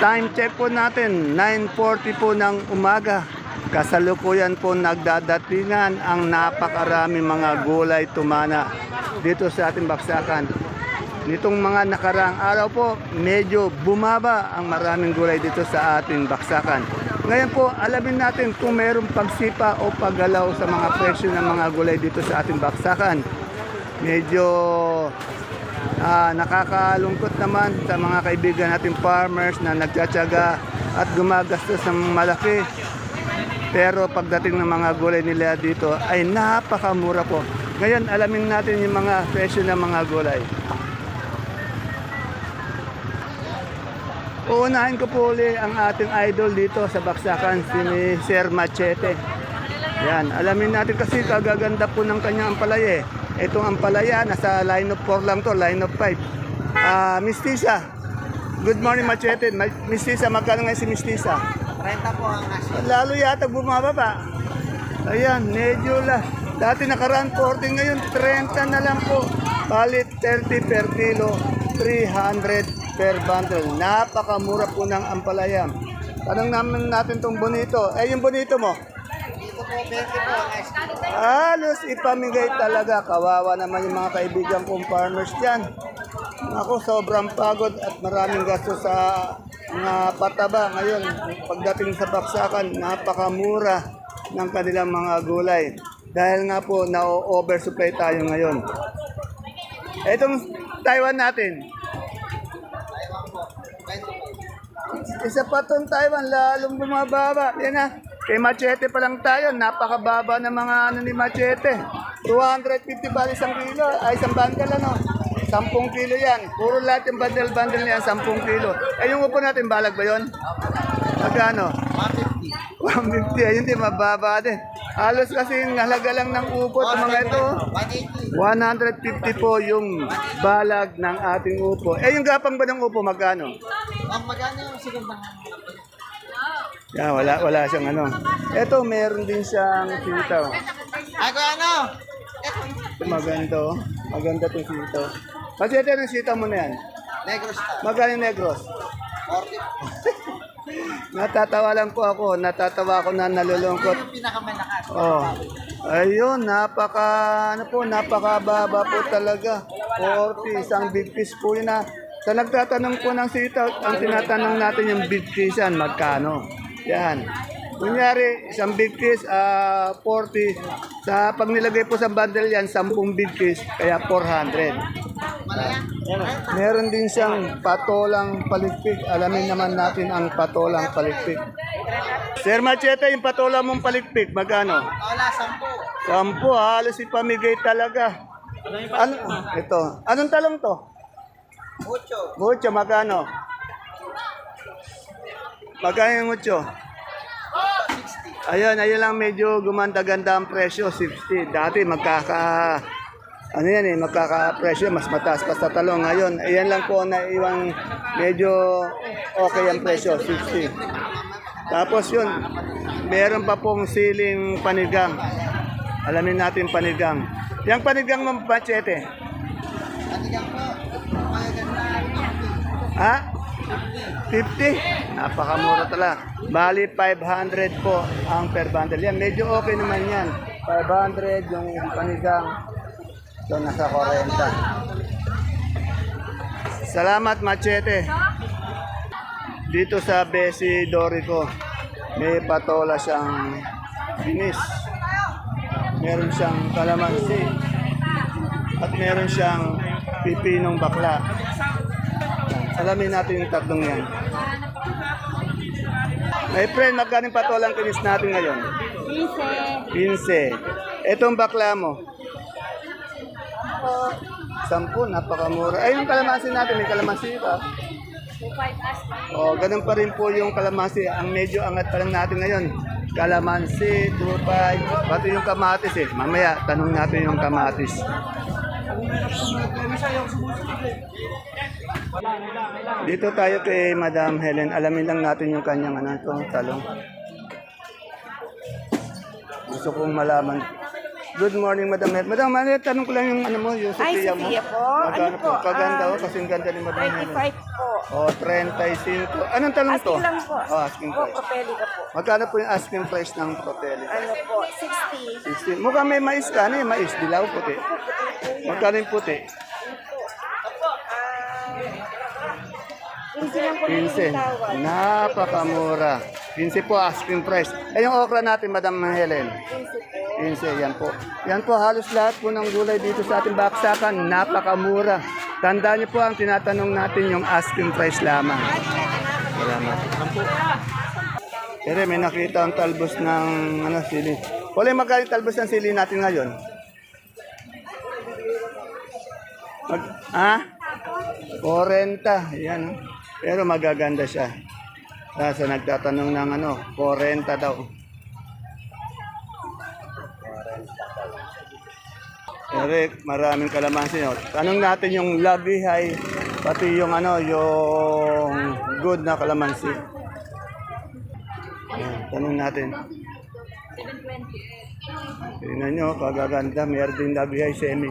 Time check po natin, 9.40 po ng umaga. Kasalukuyan po nagdadatingan ang napakarami mga gulay tumana dito sa ating baksakan. Nitong mga nakaraang araw po, medyo bumaba ang maraming gulay dito sa ating baksakan. Ngayon po, alamin natin kung mayroong pagsipa o paggalaw sa mga presyo ng mga gulay dito sa ating baksakan. Medyo Ah, nakakalungkot naman sa mga kaibigan nating farmers na nagtsatsaga at gumagastos ng malaki. Pero pagdating ng mga gulay nila dito ay napakamura po. Ngayon, alamin natin yung mga presyo ng mga gulay. Uunahin ko po uli ang ating idol dito sa Baksakan, si Sir Machete. Yan, alamin natin kasi kagaganda po ng kanyang ampalaya eh. Itong ampalaya, nasa line of 4 lang to, line of 5. Ah, Miss Tisa. Good morning, Machete. Ma- Miss Tisa, magkano ngayon si Miss Tisa? 30 po ang asking. Lalo yata bumababa. Ayan, medyo la. Dati nakaraan 40, ngayon 30 na lang po. Palit 30 per kilo, 300 per bundle. Napakamura po ng ampalaya. Tanong naman natin tong bonito. Eh, yung bonito mo? Halos ipamigay talaga. Kawawa naman yung mga kaibigan kong farmers dyan. Ako, sobrang pagod at maraming gasto sa mga pataba. Ngayon, pagdating sa baksakan, napakamura ng kanilang mga gulay. Dahil nga po, na-oversupply tayo ngayon. Itong Taiwan natin, Taiwan po. 20 po. isa pa itong Taiwan, lalong bumababa. Yan na, kay Machete pa lang tayo, napakababa ng mga ano ni Machete. 250 ba isang kilo? Ay, isang bundle ano? 10 kilo yan. Puro lahat yung bundle-bundle niyan, 10 kilo. Eh, yung upo natin, balag ba yun? Magkano? 150. 150, ayun din, mababa din. Halos kasi yung halaga lang ng upo, itong mga ito. 180. 150 po yung balag ng ating upo. Eh, yung gapang ba ng upo, magkano? Ang magana yung sigundang Yan, wala, wala siyang ano. Ito, meron din siyang sitaw. Ay, kung ano? Ito maganda, oh. Maganda itong sitaw. Kasi ito yung sitaw mo na yan. Negro star. Magkano negros? 40. Natatawa lang po ako. Natatawa ako na nalulungkot. Yung pinakamalakas. Oh. Ayun, napaka, ano po, napakababa po talaga. 40, isang big fish po yun na. Sa nagtatanong po ng sitaw, ang tinatanong natin yung big fish yan, magkano? Yan. Kunyari, isang big fish, ah 40. Sa pag nilagay po sa bundle yan, 10 big fish, kaya 400. Malaya. Meron din siyang patolang palikpik. Alamin naman natin ang patolang palikpik. Sir Machete, yung patolang mong palikpik, magkano? Wala, 10. Sampo, halos ipamigay talaga. Ano? Ito. Anong talong to? Mucho. Mucho, magkano? Magkano yung mucho? 60. Ayun, ayun lang medyo gumanda-ganda ang presyo, 60. Dati magkaka... Ano yan eh, magkaka-presyo, mas mataas pa sa talong. Ngayon, ayan lang po na iwang medyo okay ang presyo, 60. Tapos yun, meron pa pong siling panigang. Alamin natin panigang. Yung panigang ng machete, Katigang po. Ha? 50? Napakamura talaga. Bali, 500 po ang per bundle. Yan, medyo okay naman yan. 500 yung panigang. So, nasa 40. Salamat, Machete. Dito sa Besi Dorico, may patola siyang binis. Meron siyang kalamansi. At meron siyang pipinong bakla. Alamin natin yung tatlong yan. My friend, magkano patolang kinis natin ngayon? 15. 15. Itong bakla mo? Sampu, napakamura. Ay, yung kalamansi natin, may kalamansi pa. Oh, ganun pa rin po yung kalamansi. Ang medyo angat pa lang natin ngayon. Kalamansi, 2.5. Pati yung kamatis eh. Mamaya, tanong natin yung kamatis. Dito tayo kay Madam Helen. Alamin lang natin yung kanyang ano, itong talong. Gusto kong malaman Good morning, Madam Helen. Madam Helen, tanong ko lang yung ano mo, yung Ay, Sophia mo. Sophia po. Magkano Ano po? Kaganda Ah, oh, kasing ganda ni Madam Helen. 25 po. Oh, 35. Anong talong to? Asking lang po. Oh, asking price. propeli ka po. Magkano po yung asking price ng propelli? Ano po, 60. 16. Mukhang may mais ka. Ano yung mais? Dilaw, puti. Magkano yung puti? Hindi lang po na 15. tawad. Napakamura. 15 po asking price. Eh, yung okra natin, Madam Helen. 15 po. 15, yan po. Yan po, halos lahat po ng gulay dito sa ating baksakan, napakamura. Tandaan niyo po ang tinatanong natin yung asking price lamang. Salamat. Pero may nakita ang talbos ng ano, sili. Wala yung magkali talbos ng sili natin ngayon. Mag, ha? 40. Yan. Pero magaganda siya. Kasi nagtatanong ng ano, 40 daw. Eric, maraming kalamansi nyo. Tanong natin yung labihay, pati yung ano, yung good na kalamansi. Ayan, tanong natin. Tingnan nyo, kagaganda. Meron din labihay semi.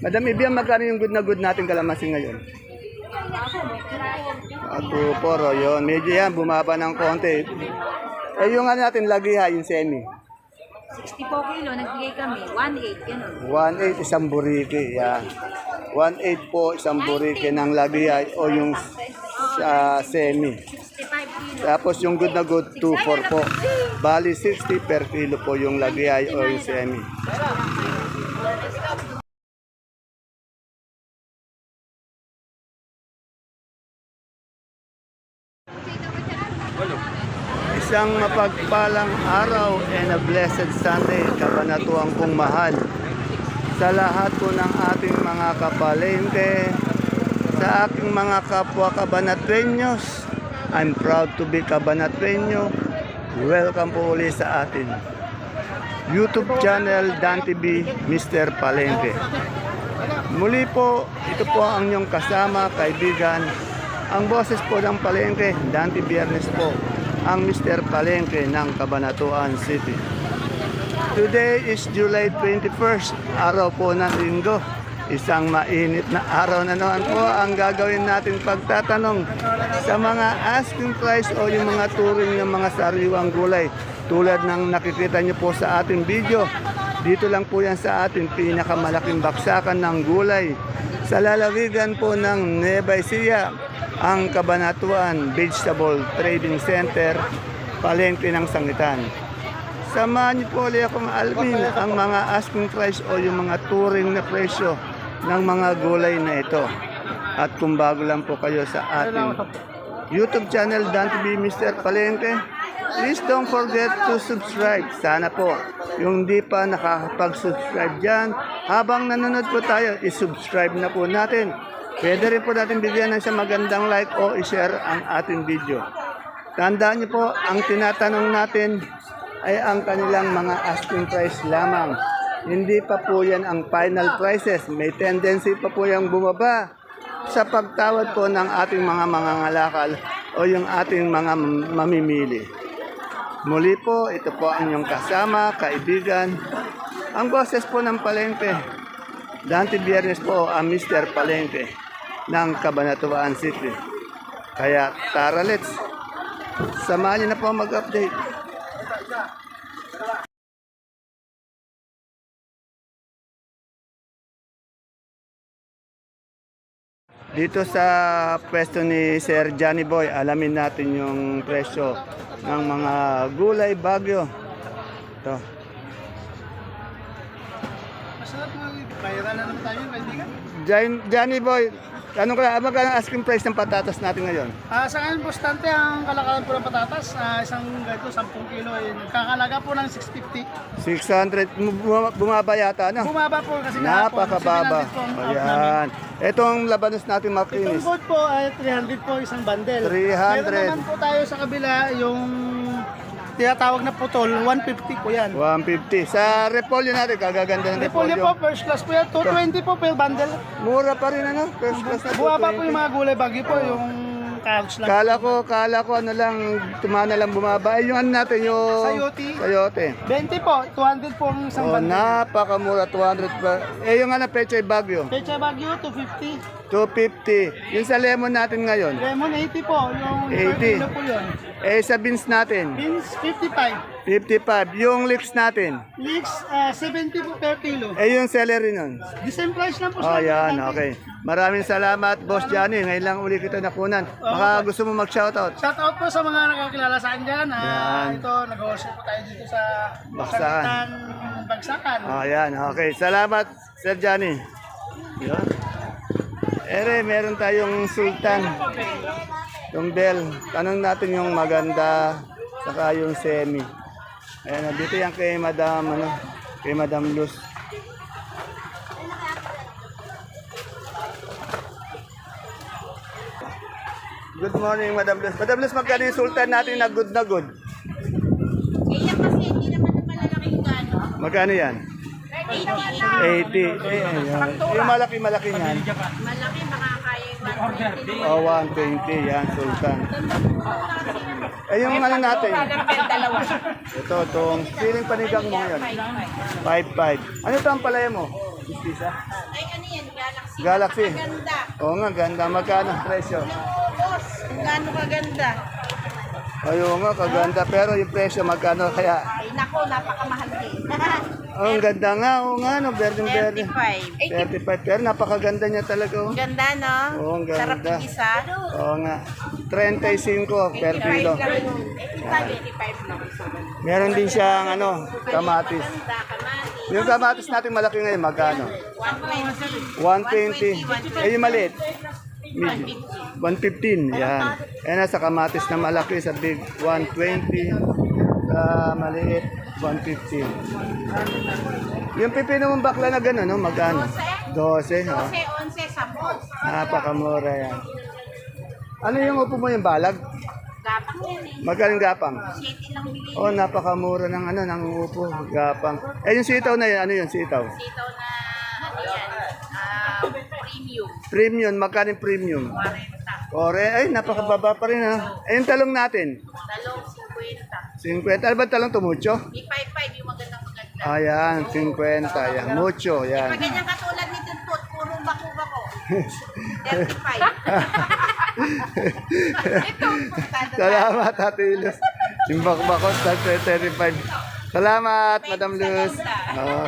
Madam Ibiang, magkano yung good na good natin kalamansi ngayon? At puro yun. Medyo yan, bumaba ng konti. Eh, yung ano natin, lagihay, yung semi. 60 po kilo, nagbigay kami. 1.8, ganun. 1.8 isang buriki, yan. 1.8 po isang buriki ng lagiyay o yung sa semi. 65 kilo. Tapos yung good na good, 2.4 po. Bali 60 per kilo po yung lagiyay o yung semi. Isang mapagpalang araw and a blessed Sunday, kabanatuang kong mahal. Sa lahat po ng ating mga kapalengke, sa aking mga kapwa kabanatrenyos, I'm proud to be kabanatrenyo. Welcome po uli sa atin. YouTube channel Dan TV Mr. Palengke. Muli po, ito po ang inyong kasama, kaibigan. Ang boses po ng Palengke, Dante Biernes po, ang Mr. Palengke ng Cabanatuan City. Today is July 21st, araw po ng linggo. Isang mainit na araw na naman po ang gagawin nating pagtatanong sa mga asking price o yung mga turing ng mga sariwang gulay. Tulad ng nakikita nyo po sa ating video, dito lang po yan sa ating pinakamalaking baksakan ng gulay. Sa lalawigan po ng Nueva Ecija, ang Kabanatuan Vegetable Trading Center, palengke ng sangitan. Samahan niyo po ulit akong alvin ang mga asking price o yung mga touring na presyo ng mga gulay na ito. At kung bago lang po kayo sa ating YouTube channel Dan TV Mr. Palengke, please don't forget to subscribe. Sana po yung di pa nakakapag-subscribe dyan, habang nanonood po tayo, isubscribe na po natin. Pwede rin po natin bigyan ng isang magandang like o i-share ang ating video. Tandaan niyo po, ang tinatanong natin ay ang kanilang mga asking price lamang. Hindi pa po yan ang final prices. May tendency pa po yung bumaba sa pagtawad po ng ating mga mangangalakal o yung ating mga mamimili. Muli po, ito po ang inyong kasama, kaibigan, ang boses po ng Palengke. Dante Biernes po ang Mr. Palengke ng Cabanatuan City. Kaya tara let's, samahan niyo na po mag-update. Dito sa pwesto ni Sir Johnny Boy, alamin natin yung presyo ng mga gulay bagyo. Ito. Bayaran na naman tayo, kaibigan. Jan- Johnny Boy, ano ka magkano ang asking price ng patatas natin ngayon? Ah, sa ngayon po, stante ang kalakalan po ng patatas. Ah, isang ganito, 10 kilo. Eh, kakalaga po ng 650. 600, bum- bumaba yata, no? Bumaba po kasi kahapon. Napakababa. 700 po ang out namin. Ayan. Itong labanos natin Itong makinis. gold po ay 300 po isang bundle. 300. Meron naman po tayo sa kabila yung tinatawag na putol, 150 po yan. 150. Sa repolyo natin, kagaganda ng Repolyo po, repolyo. first class po yan, 220 po per bundle. Mura pa rin, ano? First class na Buwaba po 220. yung mga gulay bagyo po, yung couch lang. Kala ko, kala ko ano lang, tumana lang bumaba. Ay, yung ano natin, yung... Sayote. Sayote. 20 po, 200 po ang isang Oh, bundle. napakamura, 200 pa. Eh, yung ano, Pechay Bagyo, Pecha Baguio, 250. 250. Yung sa lemon natin ngayon, Lemon, 80 po. Yung 80. 80. kilo po yun. eh, sa beans natin, Beans, 55. 55. Yung lips natin, Leeks, ah, 70 po per kilo. eh, yung celery nun. The same price lang po Oh, sa yan, natin. okay. Maraming salamat, Boss Johnny. Ngayon lang uli kita nakunan. Baka gusto mo mag-shoutout. Shout out po sa mga nakakilala sa akin dyan. Ah, Yan. ito, nag-worship po tayo dito sa Baksakan. Bagsakan. Oh, yan, okay. Salamat, Sir Johnny. Yan. Ere, meron tayong sultan. Yung bell. Tanong natin yung maganda, saka yung semi. Ayan, dito yan kay Madam, ano, kay Madam Luz. Good morning, Madam Luz. Madam Luz, magkano yung sultan natin na good na good? Kaya kasi hindi naman na malalaki yung gano. Magkano yan? 80. 80. Eh, ayan. Yung malaki-malaki niyan. Malaki makakaya yung 120. Oh, 120. Yan, sultan. Eh, yung ano natin? dalawa. Ito, itong siling panigang mo ngayon. 5-5. Ano ito ang palaya mo? Istisa? Ay, ano yan? Galaxy. Galaxy. Ganda. Oo nga, ganda. Magkano ang presyo? Boss, gaano kaganda. Ayun nga, kaganda. Pero yung presyo, magkano kaya? Ay, nako, napakamahal din. Oh, ang ganda nga. Oo nga, no. Berdeng berde. 35. 35. Pero napakaganda niya talaga. Oh. Ganda, no? Oo, ang ganda. Sarap yung isa. Oo nga. 35 per kilo. 85 lang. Meron din siyang ano, kamatis. Yung kamatis natin malaki ngayon, magkano? 120. 120. Eh, yung maliit? Medium. 115. Yan. Eh, nasa kamatis na malaki sa big 120. Sa maliit, 115. Yung pipino mong bakla na gano'n, no? Magkano? 12. Oh. 11, 11, 10. Napakamura yan. Ano yung upo mo yung balag? Gapang yan eh. Magkano yung gapang? 7 lang bili. Oh, napakamura ng ano, ng upo, gapang. Eh, yung sitaw na yun, ano yung sitaw? Sitaw na, ano yan, premium. Premium, magkano yung premium? 40. Ore, ay, napakababa pa rin ha. Yung talong natin, Talong 50. 50. Ano ba talong to, mucho? May 55 yung magandang maganda. Ayan, 50. Yan, mucho, yan. Pag ganyan katulad ni Tuntut, puro bako-bako. 35. Ito, Salamat, Ate Luz. Simbak-bakot, 35. Salamat, Madam Luz. Oh.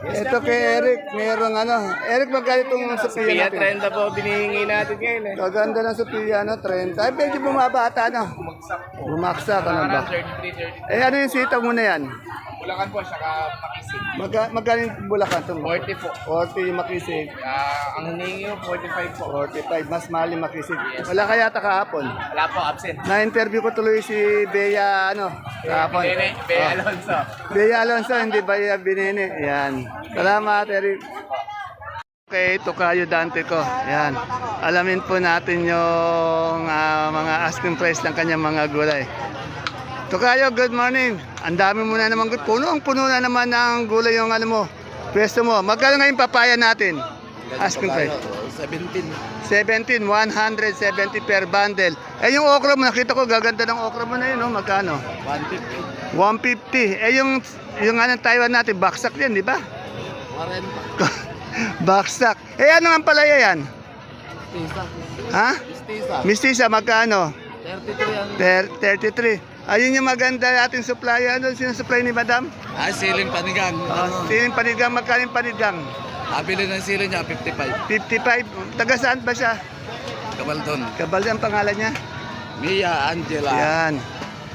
Ito kay Eric, merong ano. Eric, magkano itong Sophia natin? 30 po binihingi natin ngayon eh. Kaganda ng Sophia, ano, 30. Ay, medyo bumabata, ano? Bumagsak, ano ba? 33, 30. Eh, ano yung sitaw mo na yan? Bulacan po, saka makisig. Magka, magkano yung bulakan ito? 40 po. 40 yung makisig. Ah, ang hinihingi ko, 45 po. 45, mas mahal yung makisig. Wala kaya ta kahapon. Wala po, absent. Na-interview ko tuloy si Bea, ano, kahapon. Bene, Bea Oh. Alonso. Bea Alonso, hindi ba yung binini? Yan. Salamat, Eric. Okay, Tokayo Dante ko. Yan. Alamin po natin yung ah, mga asking price ng kanyang mga gulay. Tokayo, good morning. Ang dami mo na naman. Puno ang puno na naman ng gulay yung ano mo. Pwesto mo. Magkano ngayon papaya natin? Asking price. 17. 17, 170 per bundle. Eh yung okra mo, nakita ko gaganda ng okra mo na yun, no? Magkano? 150. 150. Eh yung yung ano Taiwan natin, baksak yan, di ba? 40. baksak. Eh ano ang palaya yan? Tisa. Ha? Tisa. Mistisa, magkano? 32 yan. Ter- 33. Ayun yung maganda ating supply. Ano yung supply ni Madam? Ah, siling panigang. Uh, siling panigang, magkano yung panigang? Abili ng siling niya, 55. 55. Taga saan ba siya? Kabaldon. Kabal ang pangalan niya? Mia Angela. Yan.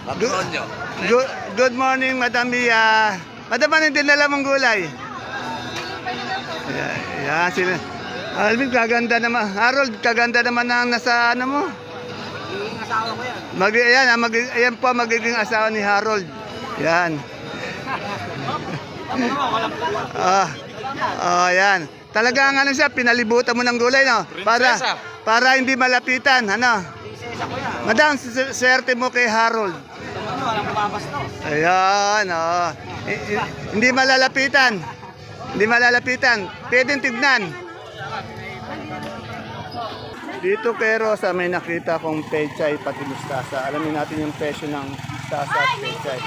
Patronyo. Good, good morning, Madam Mia. Madam, ano yung dinala mong gulay? Yan, yan sila. Alvin, kaganda naman. Harold, kaganda naman ang nasa ano mo. Mag, ayan, ah, mag, ayan po ang magiging asawa ni Harold. Yan. ah, oh, yan. Talagang ano siya, pinalibutan mo ng gulay, no? Para, Prinsesa. para hindi malapitan, ano? Madam, s- swerte mo kay Harold. Ayan, oh. I- i- hindi malalapitan. Hindi malalapitan. Pwedeng tignan. Dito kay Rosa may nakita kong pechay pati mustasa. Alamin natin yung presyo ng mustasa at pechay.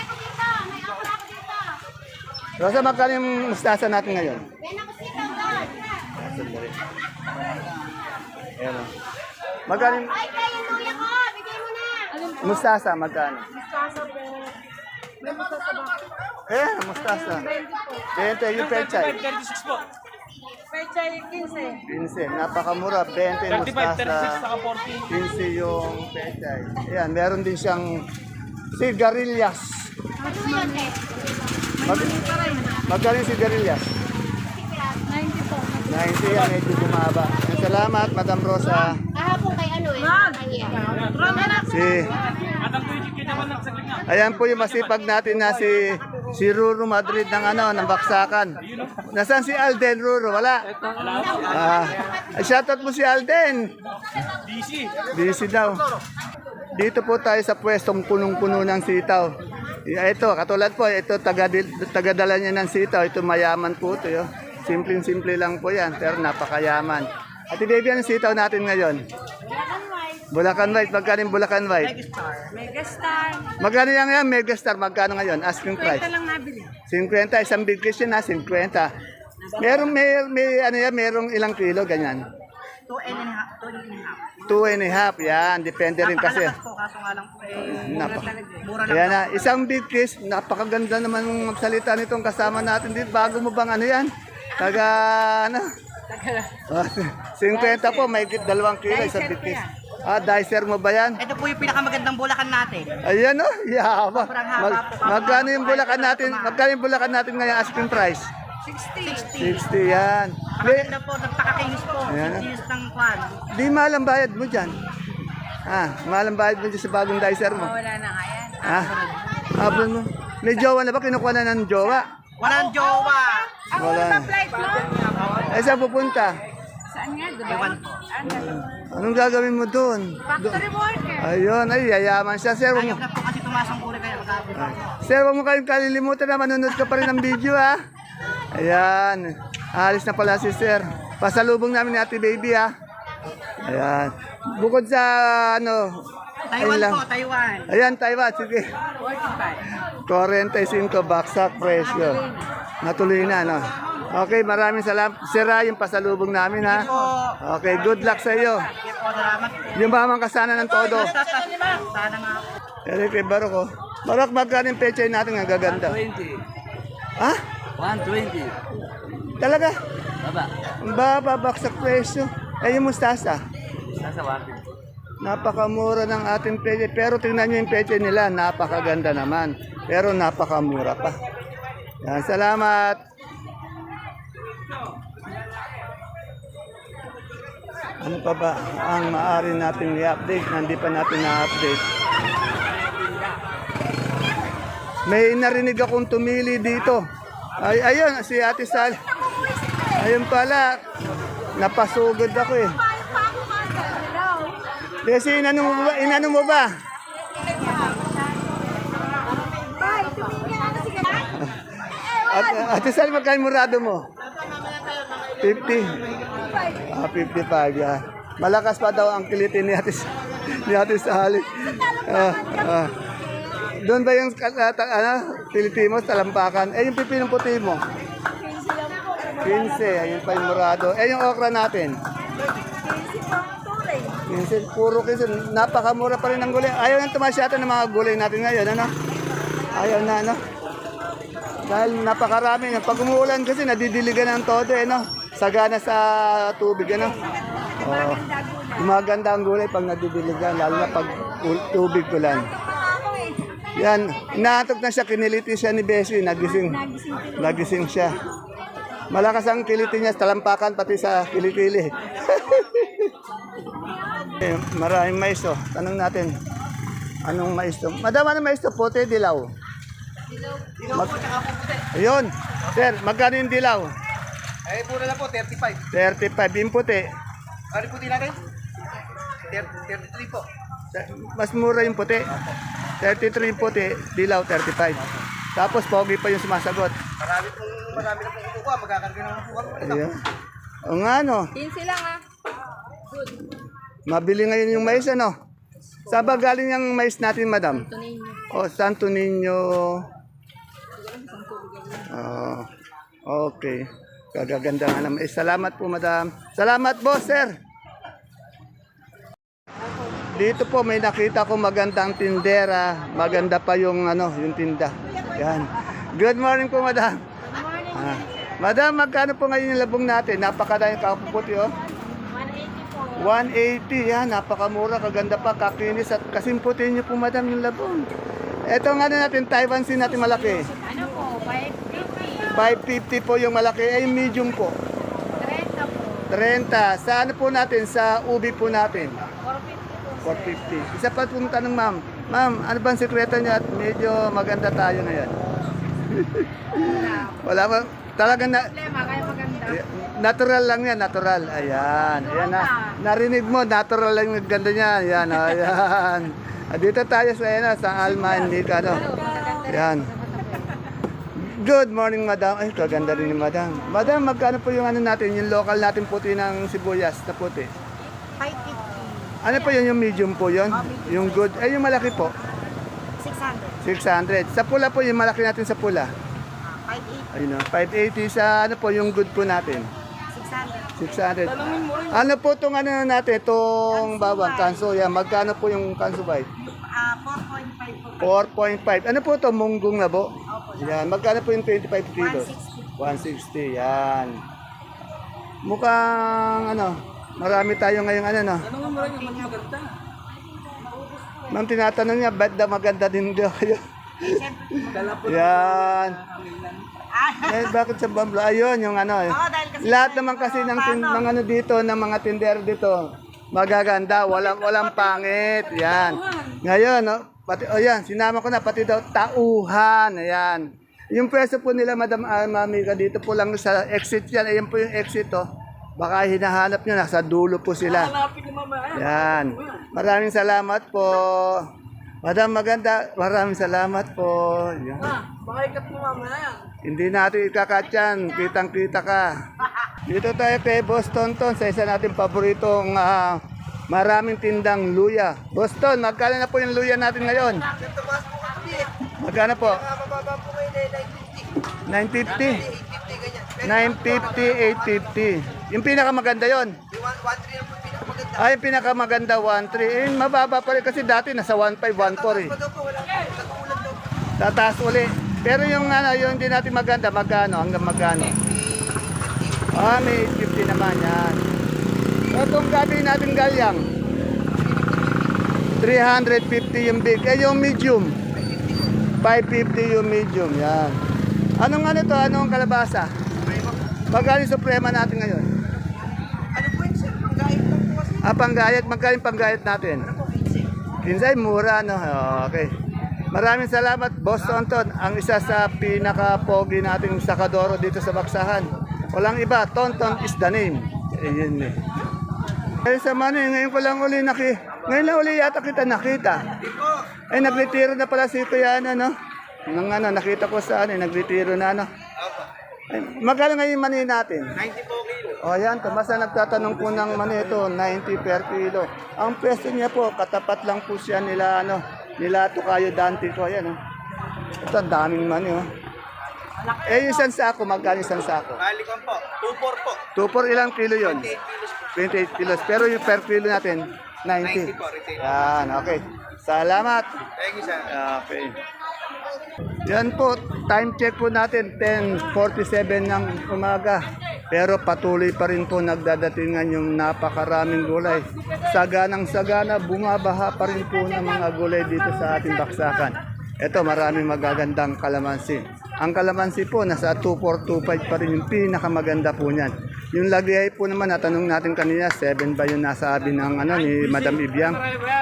Rosa, magkano yung mustasa natin ngayon? Sandali. Ayan o. Magkano yung Ay, kaya luya ko! Bigay mo na! mustasa? Magkano? Mustasa po. May mustasa ba? Eh, mustasa. 20 yung pechay. 36 po. Pechay 15. 15. Napakamura. 20 yung 35, 36 mustasa. saka 40. 15 yung pechay. Ayan, meron din siyang sigarilyas. Ano yun eh? Mag magkano yung sigarilyas? 90 po. 90 yan, medyo bumaba. Salamat, Madam Rosa. Kahapon kay ano eh? Mag! Kaya. Si, Atang ko yung naman ng saglit nga. ayan po yung masipag natin na si si Ruro Madrid ng ano, ng Baksakan. Nasaan si Alden Ruro? Wala. Ah, shoutout mo si Alden. DC. Busy daw. Dito po tayo sa pwestong punong-puno ng sitaw. Ito, katulad po, ito taga, tagadala niya ng sitaw. Ito mayaman po ito. Yo. Simpleng-simple lang po yan, pero napakayaman. At baby, anong sitaw natin ngayon? Bulacan White. Magkano yung Bulacan White? Megastar. Magkano yan ngayon? Megastar, magkano ngayon? Asking price. Ito lang nabili. 50, isang big fish yun ha, 50. Meron, may, may, ano yan, merong ilang kilo, ganyan. Two and a half. Two and a half. Two and a half, yan. Depende rin kasi. Napakalakas po, kaso nga lang po eh. Mura lang. Ayan na, isang big fish, napakaganda naman ng magsalita nitong kasama natin dito. Bago mo bang ano yan? Taga, ano? Ah, 50 po, may dalawang kilo, isang big fish. Ah, dicer mo ba yan? Ito po yung pinakamagandang bulakan natin. Ayan o, oh, yaba. Sobrang haba magkano yung bulakan natin? Magkano yung bulakan natin ngayon asking price? 60. 60 yan. Di, Maganda po, nagpakakinis po. Ayan. Kinis ng kwan. di mahal ang bayad mo dyan. Ah, mahal ang bayad mo dyan sa bagong dicer mo. Wala na nga yan. Ah, abon mo. May jowa na ba? Kinukuha na ng jowa? Walang jowa. Wala na. Flight mo? Eh, saan pupunta? Saan nga? Dubai? Ewan po. Anong gagawin mo doon? Factory worker. Ayun, ay, yayaman siya. Sir, wag mo, Ayaw na po kasi tumasang kulay kaya magkakaroon. sir, wag mo kayong kalilimutan na manunod ka pa rin ng video, ha? Ayan. Alis na pala si sir. Pasalubong namin ni ate baby, ha? Ayan. Bukod sa, ano, Taiwan po, Taiwan. Ayan, Taiwan, sige. 45 baksak presyo. Natuloy na, no? Okay, maraming salamat. Sira yung pasalubong namin, ha? Okay, good luck sa iyo. Yung mamang kasana ng todo. Sana nga. Eric kay Barok, oh. Barok, magkano yung pechay natin ang gaganda? 20. Ha? 120. Talaga? Baba. Baba, baksak presyo. Eh, yung mustasa. Nasa 150. Napakamura ng ating pechay. Pero tingnan nyo yung pechay nila, napakaganda naman. Pero napakamura pa. Yan, salamat. Ano pa ba ang maaari natin i-update na hindi pa natin na-update? May narinig akong tumili dito. Ay, ayun, si Ate Sal. Ayun pala, napasugod ako eh. Kasi inano mo ba? Inano mo ba? At, Ate Sal, magkano murado mo? 50. Ah, 55, yeah. Malakas pa daw ang kilitin ni Ate, ni Ate Sally. Ah, ah. Doon ba yung uh, ano, kiliti mo, talampakan? Eh, yung pipinong puti mo? 15, ayun pa yung murado. Eh, yung okra natin? 15, puro 15. Napakamura pa rin ng gulay. Ayaw nang tumasyata ng mga gulay natin ngayon, ano? Ayaw na, ano? Dahil napakarami. Pag umuulan kasi, nadidiligan ng todo, eh, no? Sagana sa tubig, ano? Oo. Maganda ang gulay pag nadidiligan, lalo na pag tubig ulan. Yan, inaantok na siya, kiniliti siya ni Bessie, nagising. Nagising siya. Malakas ang kiliti niya, talampakan pati sa kilikili. eh, maraming mais to. Tanong natin, anong mais to? Madam, anong mais to? Puti, dilaw? Mag- Ayun. Sir, magkano yung dilaw? Eh, mura lang po, 35. 35. Yung puti. Ano po din natin? 33 po. Mas mura yung puti. 33 yung puti, dilaw 35. Tapos pogi pa yung sumasagot. Marami pong, marami na pong kukuha. Magkakarga naman po ako. Ayun. O nga no. 15 lang ah. Mabili ngayon yung mais, ano? Saan ba galing yung mais natin, madam? O, Santo Niño. Oh, okay. Kagaganda nga naman. Eh, salamat po, madam. Salamat po, sir. Dito po may nakita ko magandang tindera. Maganda pa yung ano, yung tinda. Yan. Good morning po, madam. Good morning. Ah. Madam, magkano po ngayon yung labong natin? Napakadami kapuputi, oh. 180 po. 180, yan. Napakamura, kaganda pa, kakinis at kasimputin niyo po, madam, yung labong. Ito nga na natin, Taiwan sin natin malaki. Ano po? 550. 550 po yung malaki, ay medium po. 30 po. 30. Sa ano po natin? Sa ubi po natin. 450 po. 450. Isa pa pong tanong, ma'am. Ma'am, ano ba ang sekreto niya at medyo maganda tayo ngayon? Wala ba? Talagang na, Problema, kaya maganda. Natural lang yan, natural. Ayan. Ayan na. Narinig mo, natural lang yung ganda niya. Ayan, ayan. Ah, Dito tayo sa, ano, sa Alman, dito, ano. Ayan. Good morning, madam. Ay, kaganda rin ni madam. Madam, magkano po yung ano natin, yung local natin puti ng sibuyas na puti? 550. Ano po yun, yung medium po yun? Yung good. Ay, yung malaki po. 600. 600. Sa pula po, yung malaki natin sa pula. 580. Ayun o, 580 sa ano po, yung good po natin. 600. 600. Ano po itong ano natin, itong bawang kanso? Yan, magkano po yung kanso bay? Ah, 4.5 po. 4.5. Ano po ito, munggong labo? Yan, magkano po yung 25 kilos? 160. 160. yan. Mukhang ano, marami tayo ngayon ano no? Ano nga mura yung mas maganda? Ma'am, tinatanong niya, ba't daw maganda din daw kayo? Yan. Eh, bakit sa Bamblo? Ayun, yung ano. eh. Lahat naman kasi ng, tin, ng ano dito, ng mga tindero dito, magaganda, walang walang pangit. Yan. Ngayon, no, pati oh yan, sinama ko na pati daw tauhan. Ayan. Yung pwesto po nila, Madam Mika, dito po lang sa exit yan. Ayan po yung exit, oh. Baka hinahanap nyo, nasa dulo po sila. hanapin ni mama. Yan. Maraming salamat po. Madam, maganda. Maraming salamat po. Yan. Baka ikat mo mama. Hindi natin ikakat yan. Kitang-kita ka. Dito tayo kay Boss Tonton sa isa nating paboritong ah, maraming tindang luya. Boss Ton, magkano na po yung luya natin ngayon? Magkano po? Mga mababa po ngayon ay 950? 950. 850 ganyan. 950, Pero 850. Yung pinakamaganda yon. yung 1 3 lang po pinakamaganda. Ay, yung pinakamaganda 1.3. Eh, mababa pa rin kasi dati nasa 1.5, 1.4 eh. Tataas uli. Pero yung ano, yung hindi natin maganda, magkano? Hanggang magkano? Ah, may 850 naman yan. Itong gabi natin galyang. 350 yung big. Eh, yung medium. 550 yung medium. Yan. Anong ano to? Anong kalabasa? Magkano yung suprema natin ngayon? Ano po yun sir? Panggaib lang po kasi. Ah, panggayat. Magkano yung panggayat natin? Ano po, 15. Kinsay, mura, no? Oh, Okay. Maraming salamat, Boss Tonton. Ang isa sa pinaka-pogi nating sakadoro dito sa Baksahan. Walang iba, Tonton is the name. Ayun eh. Eh sa mani, ngayon ko lang uli naki... Ngayon lang uli yata kita nakita. Eh, nagretiro na pala si Kuya ano, no? Nung ano, nakita ko sa ano, nagretiro na, ano. Eh, magkano ngayon yung mani natin? 90 po kilo. O yan, Tomasa nagtatanong po ng mani ito, 90 per kilo. Ang pwesto niya po, katapat lang po siya nila, ano, nila Tukayo Dante ko, ayan, oh. Ito, ang daming mani, oh. Eh, yung isang sako, magkano yung isang sako? Balikan po. 2-4 po. 2 for ilang kilo yon? 8 kilos po. 28 kilos. Pero yung per kilo natin, 90. 90 po, retail. Yan, okay. Salamat. Thank you sir. Okay. Yan po, time check po natin, 10.47 ng umaga. Pero patuloy pa rin po nagdadatingan yung napakaraming gulay. Saganang sagana, bumabaha pa rin po ng mga gulay dito sa ating baksakan. Ito, maraming magagandang kalamansi. Ang kalamansi po, nasa 2425 pa rin yung pinakamaganda po niyan. Yung lagay po naman, natanong natin kanina, 7 ba yung nasabi ng ano, ni Madam Ibiang?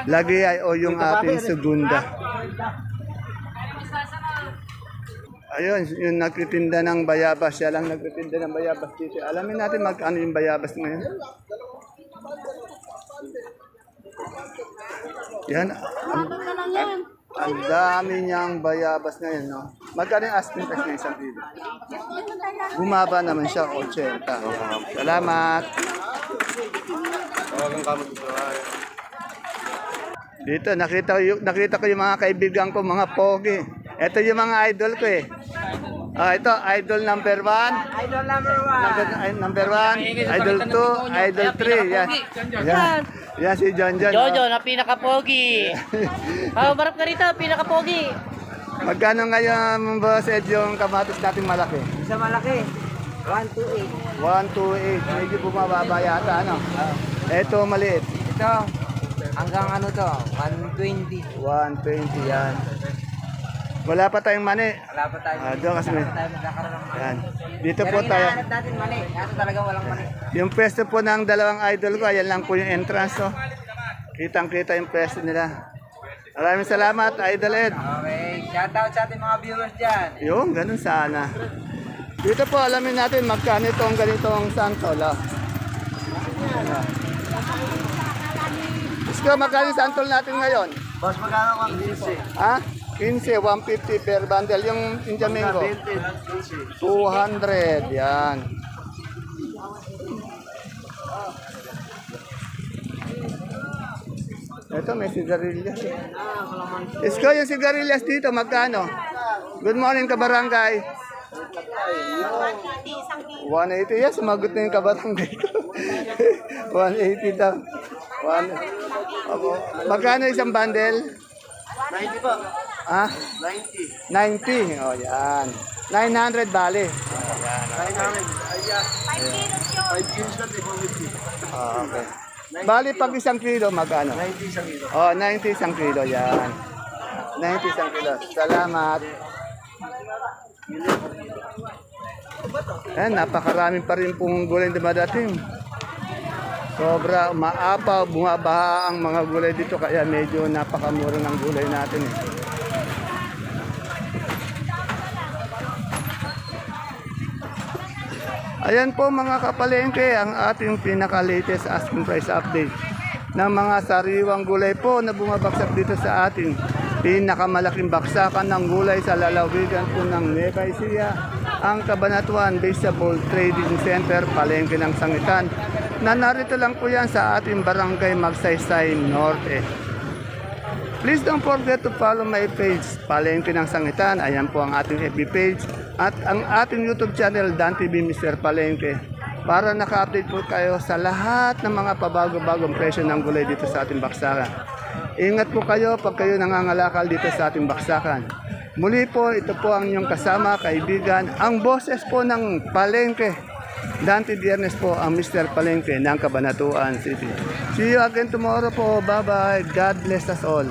Lagay o yung ating segunda. Ayun, yung nagtitinda ng bayabas, siya lang nagtitinda ng bayabas dito. Alamin natin magkano yung bayabas ngayon. Yan. Ang, ang dami niyang bayabas ngayon, no? Magkano yung asking price ng isang kilo? Bumaba naman siya, 80. Salamat. Tawagan ka mo dito. Nakita ko, yung, nakita ko yung mga kaibigan ko, mga pogi. Ito yung mga idol ko eh. Ah, ito, idol number one. Idol number one. Number, ay, number one, idol two, idol three. Yan. Yan. Yan si John John. Jojo oh. na pinaka-pogi. Ah, marap ka rito, pinaka-pogi. Magkano ngayon, boss Ed, yung kamatis natin malaki? Sa malaki. 128. 128. Medyo bumababa yata, ano? Ito, maliit. Ito. Hanggang ano to? 120. 120 yan. Wala pa tayong mani. Wala pa tayo. Ah, doon kasi may... Yan. Dito Pero po tayo. hinahanap natin mali. Kaso talagang walang mali. Yung pwesto po ng dalawang idol ko, ayan lang po yung entrance. Oh. Kitang-kita yung pwesto nila. Maraming salamat, Idol Ed. Okay. Shoutout sa ating mga viewers dyan. Yung, ganun sana. Dito po, alamin natin magkano itong ganitong santol. Oh. Isko, magkano santol natin ngayon? Boss, magkano ang 15? Ha? 15, 150 per bundle. Yung Injamingo? 200, yan. Ito, may sigarilyas. Isko, yung sigarilyas dito, magkano? Good morning, kabarangay. 180, yes, sumagot na yung kabarangay ko. 180 daw. One. Magkano isang bundle? 90 po. Ah? 90. 90. Oh, yan. 900 bali. 900. Ayan. 5 kilos na 250. Oh, okay. Bali pag isang kilo, magkano? 90 isang kilo. Oh, 90 isang kilo, yan. 90 isang kilo. Salamat. Eh, napakarami pa rin pong gulay dumadating. Sobra maapaw, bumabaha ang mga gulay dito kaya medyo napakamura ng gulay natin. Eh. Ayan po mga kapalengke ang ating pinaka-latest asking price update ng mga sariwang gulay po na bumabagsak dito sa ating pinakamalaking baksakan ng gulay sa lalawigan po ng Nueva Ecija, ang Cabanatuan Vegetable Trading Center, Palengke ng Sangitan, na narito lang po yan sa ating barangay Magsaysay Norte. Please don't forget to follow my page, Palengke ng Sangitan. Ayan po ang ating FB page at ang ating YouTube channel, Dan TV Mr. Palengke. Para naka-update po kayo sa lahat ng mga pabago-bagong presyo ng gulay dito sa ating baksakan. Ingat po kayo pag kayo nangangalakal dito sa ating baksakan. Muli po, ito po ang inyong kasama, kaibigan, ang boses po ng Palengke. Dante Biernes po ang Mr. Palengke ng Cabanatuan City. See you again tomorrow po. Bye-bye. God bless us all.